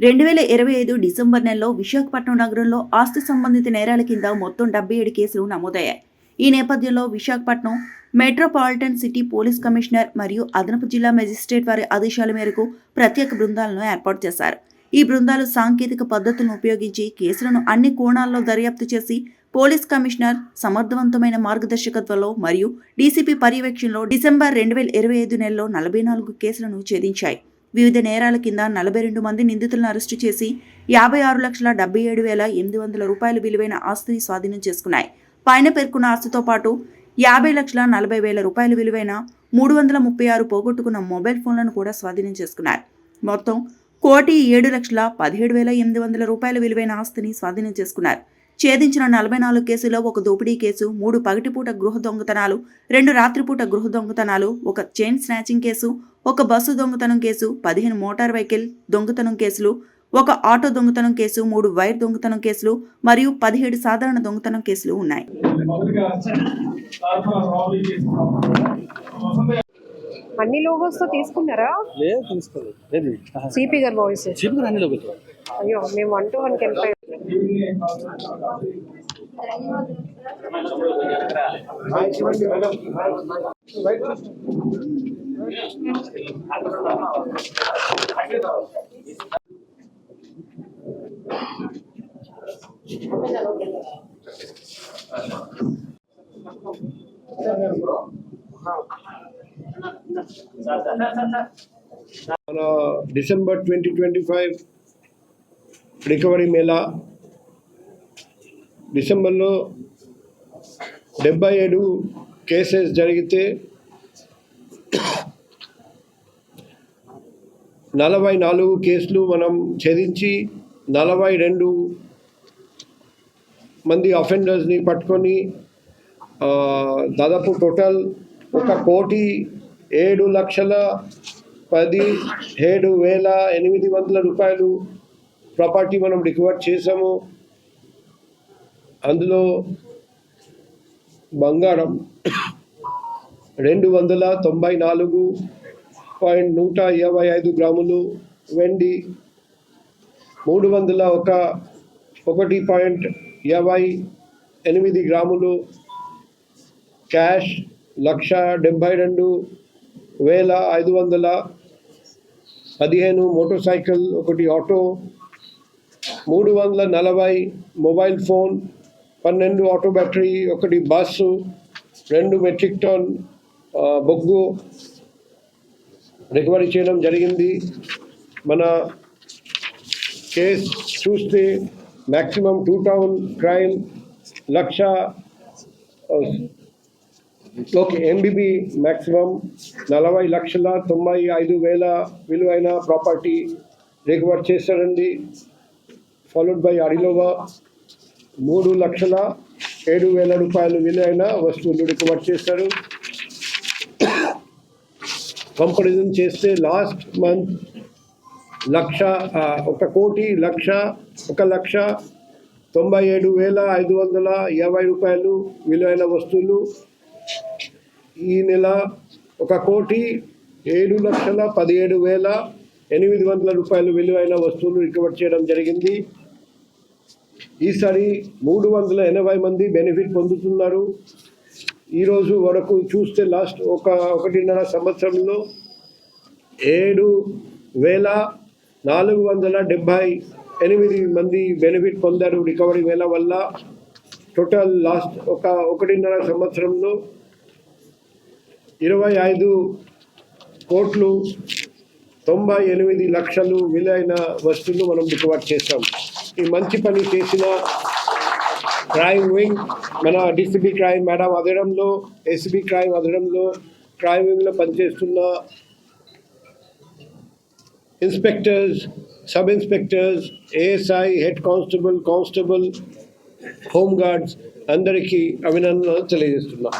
రెండు వేల ఇరవై ఐదు డిసెంబర్ నెలలో విశాఖపట్నం నగరంలో ఆస్తి సంబంధిత నేరాల కింద మొత్తం డెబ్బై ఏడు కేసులు నమోదయ్యాయి. ఈ నేపథ్యంలో Visakhapatnam metropolitan city police commissioner మరియు అదనపు జిల్లా మెజిస్ట్రేట్ వారి ఆదేశాల మేరకు ప్రత్యేక బృందాలను ఏర్పాటు చేశారు. ఈ బృందాలు సాంకేతిక పద్ధతులను ఉపయోగించి కేసులను అన్ని కోణాల్లో దర్యాప్తు చేసి పోలీస్ కమిషనర్ సమర్థవంతమైన మార్గదర్శకత్వంలో మరియు డీసీపీ పర్యవేక్షణలో డిసెంబర్ రెండు వేల ఇరవై ఐదు నెలలో నలభై నాలుగు కేసులను ఛేదించాయి. వివిధ నేరాల కింద నలభై రెండు మంది నిందితులను అరెస్టు చేసి యాభై ఆరు లక్షల డెబ్బై ఏడు వేల ఎనిమిది వందల రూపాయల విలువైన ఆస్తిని స్వాధీనం చేసుకున్నాయి. పైన పేర్కొన్న ఆస్తితో పాటు యాభై లక్షల నలభై వేల రూపాయల విలువైన మూడు వందల ముప్పై ఆరు పోగొట్టుకున్న మొబైల్ ఫోన్లను కూడా స్వాధీనం చేసుకున్నారు. మొత్తం కోటి ఏడు లక్షల పదిహేడు వేల ఎనిమిది వందల రూపాయల విలువైన ఆస్తిని స్వాధీనం చేసుకున్నారు. ఛేదించిన నలభై నాలుగు కేసులో ఒక దోపిడీ కేసు మూడు పగటిపూట గృహ దొంగతనాలు రెండు రాత్రిపూట గృహ దొంగతనాలు ఒక చైన్ స్నాచింగ్ కేసు ఒక బస్సు దొంగతనం కేసు పదిహేను మోటార్ వెహికల్ దొంగతనం కేసులు ఒక ఆటో దొంగతనం కేసు మూడు వైర్ దొంగతనం కేసులు మరియు పదిహేడు సాధారణ దొంగతనం కేసులు ఉన్నాయి. అన్ని లోగోస్తో తీసుకున్నారా? లేదు తీసుకోలేదు. ఏది సిపి గారి వాయిస్. అన్ని అయ్యో మేము వన్ టు వన్ మన December twenty twenty five recovery mela డిసెంబర్లో డెబ్బై ఏడు కేసెస్ జరిగితే నలభై నాలుగు కేసులు మనం ఛేదించి నలభై రెండు మంది అఫెండర్స్ని పట్టుకొని దాదాపు టోటల్ ఒక కోటి ఏడు లక్షల పది ఏడు వేల ఎనిమిది వందల రూపాయలు ప్రాపర్టీ మనం రికవర్ చేసాము అందులో బంగారం రెండు వందల తొంభై నాలుగు పాయింట్ నూట ఇరవై ఐదు గ్రాములు వెండి మూడు వందల ఒక ఒకటి పాయింట్ ఇరవై ఎనిమిది గ్రాములు క్యాష్ లక్ష డెబ్భై రెండు వేల ఐదు వందల పదిహేను మోటార్ సైకిల్ ఒకటి ఆటో మూడు వందల నలభై మొబైల్ ఫోన్ పన్నెండు ఆటో బ్యాటరీ ఒకటి బస్సు రెండు మెట్రిక్ టన్ బొగ్గు రికవరీ చేయడం జరిగింది. మన కేస్ చూస్తే maximum two town crime lakh okay ఎంబీబీ maximum నలభై లక్షల తొంభై ఐదు వేల విలువైన ప్రాపర్టీ రికవర్ చేశారండి ఫాలోడ్ బై అడిలోవా మూడు లక్షల ఏడు వేల రూపాయలు విలువైన వస్తువులు రికవర్ చేశారు. కంపారిజన్ చేస్తే లాస్ట్ మంత్ లక్ష ఒక కోటి లక్ష ఒక లక్ష తొంభై ఏడు వేల ఐదు వందల యాభై రూపాయలు విలువైన వస్తువులు. ఈ నెల ఒక కోటి ఏడు లక్షల పదిహేడు వేల ఎనిమిది వందల రూపాయలు విలువైన వస్తువులు రికవర్ చేయడం జరిగింది. ఈసారి మూడు వందల ఎనభై మంది బెనిఫిట్ పొందుతున్నారు. ఈరోజు వరకు చూస్తే లాస్ట్ ఒక ఒకటిన్నర సంవత్సరంలో ఏడు వేల నాలుగు వందల డెబ్భై ఎనిమిది మంది బెనిఫిట్ పొందారు రికవరీ వేల వల్ల. టోటల్ లాస్ట్ ఒక ఒకటిన్నర సంవత్సరంలో ఇరవై ఐదు కోట్లు తొంభై ఎనిమిది లక్షలు విలువైన వస్తువులు మనం రికవర్ చేస్తాం ఈ మంచి పని చేసిన క్రైమ్ వింగ్ మన డిసిబి క్రైమ్ మేడం అదడంలో ఎస్బి క్రైమ్ అదడంలో క్రైమ్ వింగ్లో పనిచేస్తున్న inspectors sub inspectors ASI head constable constable home guards అందరికీ అభినందనలు తెలియజేస్తున్నా.